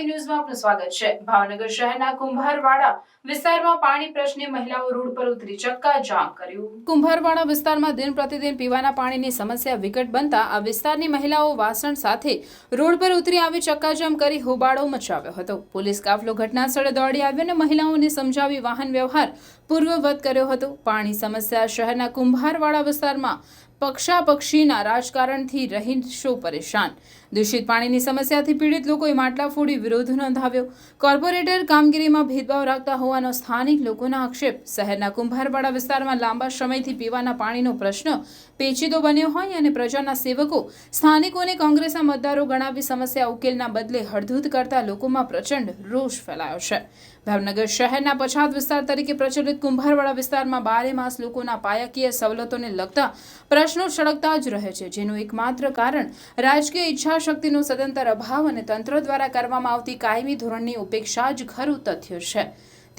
ક્રાંતિ ન્યૂઝમાં આપનું સ્વાગત છે. ભાવનગર શહેરના કુંભારવાડા વિસ્તારમાં પાણી પ્રશ્ને મહિલાઓ રોડ પર ઉતરી ચક્કા જામ કર્યું. કુંભારવાડા વિસ્તારમાં દિન પ્રતિદિન પીવાના પાણીની સમસ્યા વિકટ બનતા આ વિસ્તારની મહિલાઓ વાસણ સાથે રોડ પર ઉતરી આવી ચક્કાજામ કરી હોબાળો મચાવ્યો હતો. પોલીસ કાફલો ઘટના સ્થળે દોડી આવ્યો અને મહિલાઓને સમજાવી વાહન વ્યવહાર પૂર્વવત કર્યો હતો. પાણી સમસ્યા શહેરના કુંભારવાડા વિસ્તારમાં પક્ષાપક્ષીના રાજકારણથી રહીશો પરેશાન. દૂષિત પાણીની સમસ્યાથી પીડિત લોકોએ માટલા ફોડી વિરોધ નોંધાવ્યો. કોર્પોરેટર કામગીરીમાં ભેદભાવ રાખતા હોવાનો સ્થાનિક લોકોના આક્ષેપ. શહેરના કુંભારવાડા વિસ્તારમાં લાંબા સમયથી પીવાના પાણીનો પ્રશ્ન પેચીદો બન્યો હોય અને પ્રજાના સેવકો સ્થાનિકોને કોંગ્રેસના મતદારો ગણાવી સમસ્યા ઉકેલના બદલે હળધૂત કરતા લોકોમાં પ્રચંડ રોષ ફેલાયો છે. ભાવનગર શહેરના પછાત વિસ્તાર તરીકે પ્રચલિત કુંભારવાડા વિસ્તારમાં બારે માસ લોકોના પાયાકીય સવલતોને લગતા પ્રશ્નો સળગતા જ રહે છે, જેનું એકમાત્ર કારણ રાજકીય ઈચ્છાશક્તિનો સદંતર અભાવ અને તંત્ર દ્વારા કરવામાં આવતી કાયમી ધોરણની ઉપેક્ષા જ ખરું તથ્ય છે.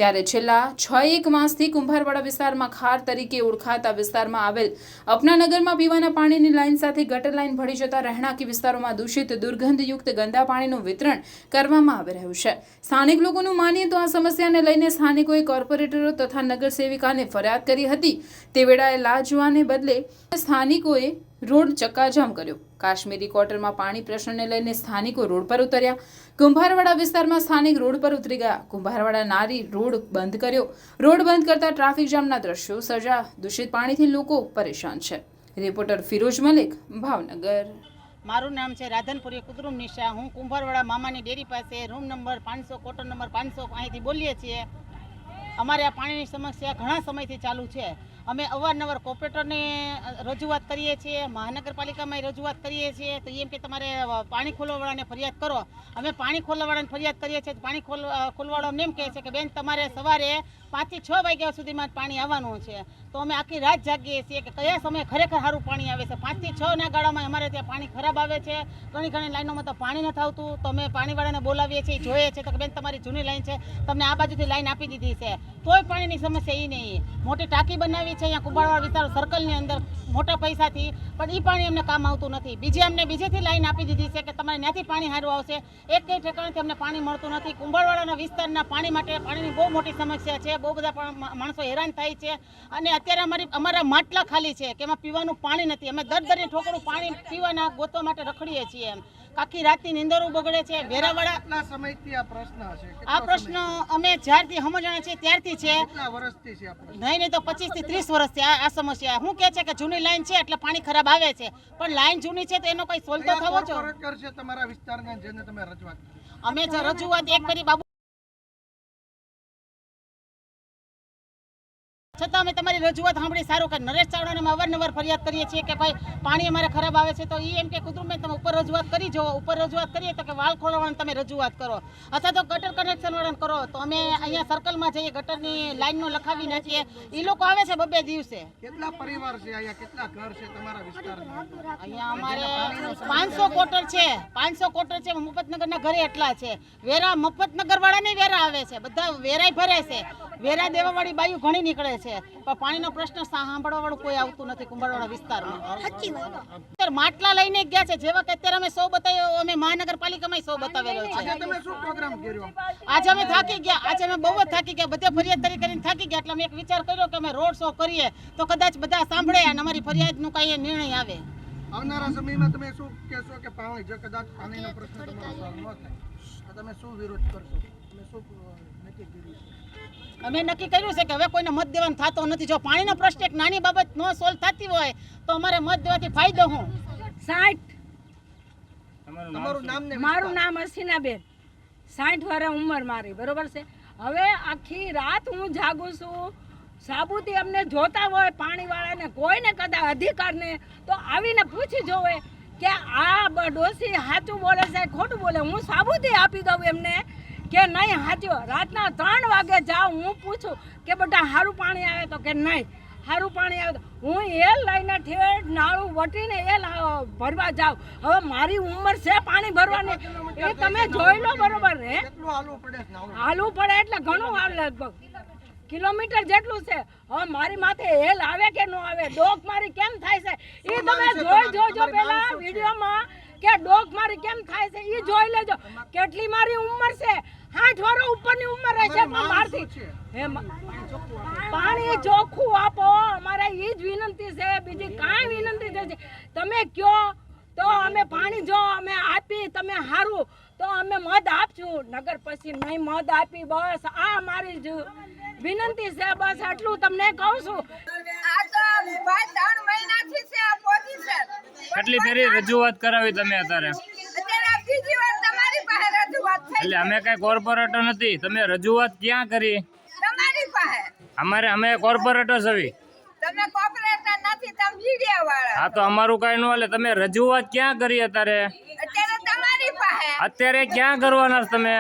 ત્યારે છેલ્લા છ એક માસથી કુંભારવાડા વિસ્તારમાં ખાર તરીકે ઓળખાતા વિસ્તારમાં આવેલ અપનાનગરમાં પીવાના પાણીની લાઇન સાથે ગટર લાઇન ભળી જતા રહેણાંકી વિસ્તારોમાં દૂષિત, દુર્ગંધયુક્ત ગંદા પાણીનું વિતરણ કરવામાં આવી રહ્યું છે. સ્થાનિક લોકોનું માનીએ તો આ સમસ્યાને લઈને સ્થાનિકોએ કોર્પોરેટરો તથા નગરસેવિકાને ફરિયાદ કરી હતી. તે વેળાએ લાજવાને બદલે સ્થાનિકોએ રોડ ચક્કાજામ કર્યો. કાશ્મીરી ક્વાર્ટરમાં પાણી પ્રશ્નને લઈને સ્થાનિકો રોડ પર ઉતર્યા. કુંભારવાડા વિસ્તારમાં સ્થાનિક રોડ પર ઉતરી ગયા. કુંભારવાડા નારી રોડ બંધ કર્યો. રોડ બંધ કરતા ટ્રાફિક જામના દ્રશ્યો સર્જા દૂષિત પાણીથી લોકો પરેશાન છે. રિપોર્ટર ફિરોજ મલિક, ભાવનગર. મારું નામ છે રાધનપુરી કુદરુમ નિશા. હું કુંભારવાડા મામાની ડેરી પાસે રૂમ નંબર પાંચસો કોટર નંબર પાંચસો અહીંથી બોલીએ છીએ. અમારે આ પાણીની સમસ્યા ઘણા સમયથી ચાલુ છે. અમે અવારનવાર કોર્પોરેટરને રજૂઆત કરીએ છીએ, મહાનગરપાલિકામાં રજૂઆત કરીએ છીએ, તો એમ કે તમારે પાણી ખોલવાવાળાને ફરિયાદ કરો. અમે પાણી ખોલવાવાળાને ફરિયાદ કરીએ છીએ પાણી ખોલ અમને એમ કહે છે કે, બેન, તમારે સવારે પાંચથી છ વાગ્યા સુધીમાં પાણી આવવાનું છે. તો અમે આખી રાત જાગીએ છીએ કે કયા સમયે ખરેખર સારું પાણી આવે છે. પાંચથી છ ના ગાળામાં અમારે ત્યાં પાણી ખરાબ આવે છે. ઘણી ઘણી લાઈનોમાં તો પાણી નથી આવતું. તો અમે પાણીવાળાને બોલાવીએ છીએ, જોઈએ છીએ તો બેન, તમારી જૂની લાઈન છે. તમને આ બાજુથી લાઈન આપી દીધી છે. તોય પાણીની સમસ્યા એ નહીં. મોટી ટાંકી બનાવી છે, અહીંયા કુંભારવાડ વિસ્તાર સર્કલની અંદર મોટા પૈસાથી, પણ એ પાણી અમને કામ આવતું નથી. બીજે અમને બીજેથી લાઈન આપી દીધી છે કે તમારે ત્યાંથી પાણી સારું આવશે. એક કઈ ઠેકાણથી અમને પાણી મળતું નથી. કુંભારવાડાના વિસ્તારના પાણી માટે પાણીની બહુ મોટી સમસ્યા છે. બહુ બધા પણ માણસો હેરાન થાય છે. અને અત્યારે અમારી, અમારા માટલા ખાલી છે, કે એમાં પીવાનું પાણી નથી. અમે દર દરની ઠોકરું પાણી પીવાના ગોતવા માટે રખડીએ છીએ એમ. આખી રાતની નિંદરો બગડે છે વેરાવાળા કેટલા સમયથી આ પ્રશ્ન હશે? આ પ્રશ્ન અમે જ્યારથી સમજણા છીએ ત્યારથી છે. કેટલા વર્ષથી છે આ પ્રશ્ન? નહીં નહીં તો પચીસથી ત્રીસ વર્ષથી આ આ સમસ્યા. શું કે છે કે જૂની લાઈન છે એટલે પાણી ખરાબ આવે છે. પણ લાઈન જૂની છે તો એનો કોઈ સોલ્વ તો થવો છો છે તમારા વિસ્તારના જેને તમે રજૂઆત અમે જે રજૂઆત એક કરી બાબુ છતાં અમે તમારી રજૂઆત સાંભળી સારું કે નરેશ ચાવડાને અમે અવારનવાર ફરિયાદ કરીએ છીએ કે ભાઈ પાણી અમારે ખરાબ આવે છે તો એ એમ કે કુદરતભાઈ તમે ઉપર રજૂઆત કરી જુઓ ઉપર રજૂઆત કરીએ તો કે વાલ ખોલવાને તમે રજૂઆત કરો. અથવા તો ગટર કનેક્શન વર્ણન કરો. તો અમે અહીંયા સર્કલમાં જઈએ ગટરની લાઈનનો લખાવી નાખીએ. એ લોકો આવે છે બબે દિવસે. કેટલા પરિવાર છે અહીંયા? કેટલા ઘર છે તમારા વિસ્તારમાં? અહીંયા અમારે પાંચસો કોટર છે. પાંચસો કોટર છે. મફતનગરના ઘરે એટલા છે. વેરા મફતનગર વાળાને વેરા આવે છે. બધા વેરાય ભરે છે. વેરા દેવાવાળી બાયું ઘણી નીકળે છે. પણ પાણીનો પ્રશ્ન સાંભળવા વાળું કોઈ આવતું નથી કુંભારવાડા વિસ્તારમાં. અત્યારે માટલા લઈને ગયા છે. જેવા કે અત્યારે અમે સૌ બતાવ્યો અમે મહાનગરપાલિકામાં સૌ બતાવેલો છે. આજે તમે શું પ્રોગ્રામ કર્યો? આજે અમે થાકી ગયા. આજે અમે બહુ જ થાકી ગયા. બધે ફરિયાદ તરીકે કરીને થાકી ગયા. એટલે અમે એક વિચાર કર્યો કે અમે રોડ શો કરીએ તો કદાચ બધા સાંભળે અને અમારી ફરિયાદનું કાંઈ નિર્ણય આવે. આવનારા સમયમાં તમે શું કહેશો કે પાણી જો કદાચ પાણીનો પ્રશ્ન તમારો સોલ્વ ન થાય તો તમે શું વિરોધ કરશો? અમે નક્કી કર્યું છે કે હવે કોઈને મત દેવાનો થતો નથી. જો પાણીનો પ્રશ્ન એક નાની બાબત નો સોલ્વ થતી હોય તો અમારે મત દેવાથી ફાયદો હું સાઠ. તમારું નામ ને મારું નામ હસીનાબેન સાઠ વર્ષ ઉંમર મારી બરોબર છે? હવે આખી રાત હું જાગું છું સાબુથી અમને જોતા હોય પાણીવાળાને કોઈને કદાચ અધિકારને તો આવીને પૂછી જોવે કે આ ડોસી સાચું બોલે છે ખોટું બોલે? હું સાબુથી આપી દઉં એમને. કે નહીં સાચું રાતના ત્રણ વાગે જાઉં હું પૂછું કે બેટા સારું પાણી આવે તો? કે નહીં સારું પાણી આવે તો. હું એ લઈને ઠેઠ નાળું વટીને એ ભરવા જાઉં. હવે મારી ઉંમર છે પાણી ભરવાની. એ તમે જોઈ લો બરોબર હે? હાલવું પડે એટલે ઘણું હાલ લગભગ. કિલોમીટર જેટલું છે. હવે મારી માથે હેલ આવે કે ન આવે? ડોક મારી કેમ થાય છે? એ તમે જોઈ જોજો પેલા વિડીયોમાં કે ડોક મારી કેમ થાય છે? એ જોઈ લેજો. કેટલી મારી ઉંમર છે? સાઠ વર્ષ ઉપરની ઉંમર રહેશે પણ મારથી છે? હે પાણી ચોખ્ખું આપો. અમારે એ જ વિનંતી છે બીજી કાંઈ વિનંતી છે તમે કયો તો અમે પાણી જો અમે આપી તમે હારું તો અમે મધ આપશું નગર પછી નહીં મધ આપી બસ. આ મારી જ વિનંતી છે બસ આટલું તમને કહું છું. આ તો ભાઈ ત્રણ મહિનાથી છે આ પોઝિશન. કેટલી ફેરી રજૂઆત કરાવી તમે અત્યારે આ બીજી વાર તમારી પાસે રજૂઆત થઈ એટલે અમે કઈ કોર્પોરેટર નથી. તમે રજૂઆત ક્યાં કરી? તમારી પાસે. અમારે અમે કોર્પોરેટર છવી તમે કોર્પોરેટર નથી તમે મીડિયા વાળા. હા તો અમારું કઈ ન એટલે તમે રજૂઆત ક્યાં કરી અત્યારે? અત્યારે તમારી પાસે. અત્યારે ક્યાં કરવાના તમે?